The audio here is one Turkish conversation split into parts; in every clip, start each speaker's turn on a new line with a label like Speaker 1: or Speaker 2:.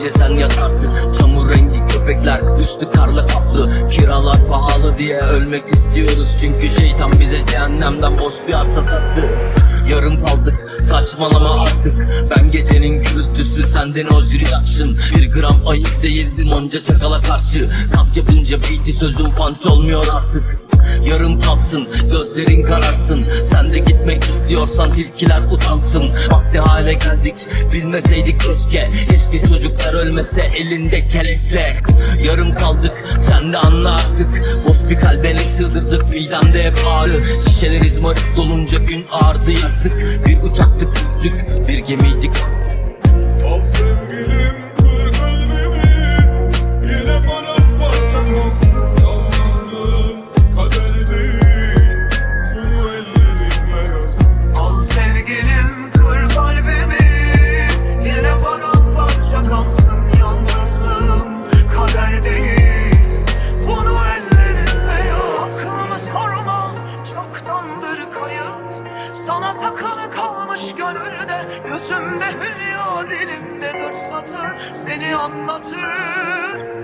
Speaker 1: önce sen yatardın Çamur rengi köpekler üstü karla kaplı. Kiralar pahalı diye ölmek istiyoruz. Çünkü şeytan bize cehennemden boş bir arsa sattı. Yarım kaldık saçmalama artık. Ben gecenin gürültüsü senden o reaction Bir gram ayıp değildin onca çakala karşı. Kat yapınca beyti sözüm panç olmuyor artık. Yarım kalsın gözlerin kararsın. Sen istiyorsan tilkiler utansın. Vakti hale geldik bilmeseydik keşke. Keşke çocuklar ölmese elinde keleşle. Yarım kaldık sen de anla artık. Boş bir kalbe ne sığdırdık midemde hep ağrı. Şişeler izmarit dolunca gün ağrıdı yaktık Bir uçaktık düştük bir gemiydik
Speaker 2: Sana takılı kalmış gönülde Gözümde hülya dilimde dört satır Seni anlatır.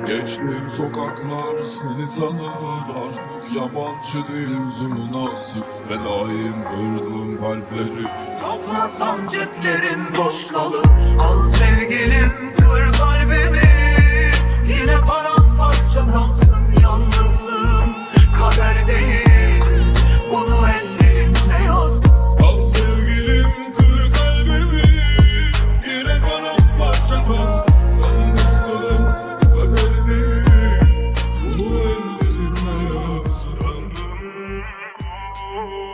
Speaker 3: Geçtiğim sokaklar seni tanır Artık yabancı değil yüzümün nasip Fedaim kırdığım kalpleri.
Speaker 2: Toplasan ceplerin boş kalır. Al sevgilim kır kalbimi. Yine paramparça
Speaker 3: Ooh.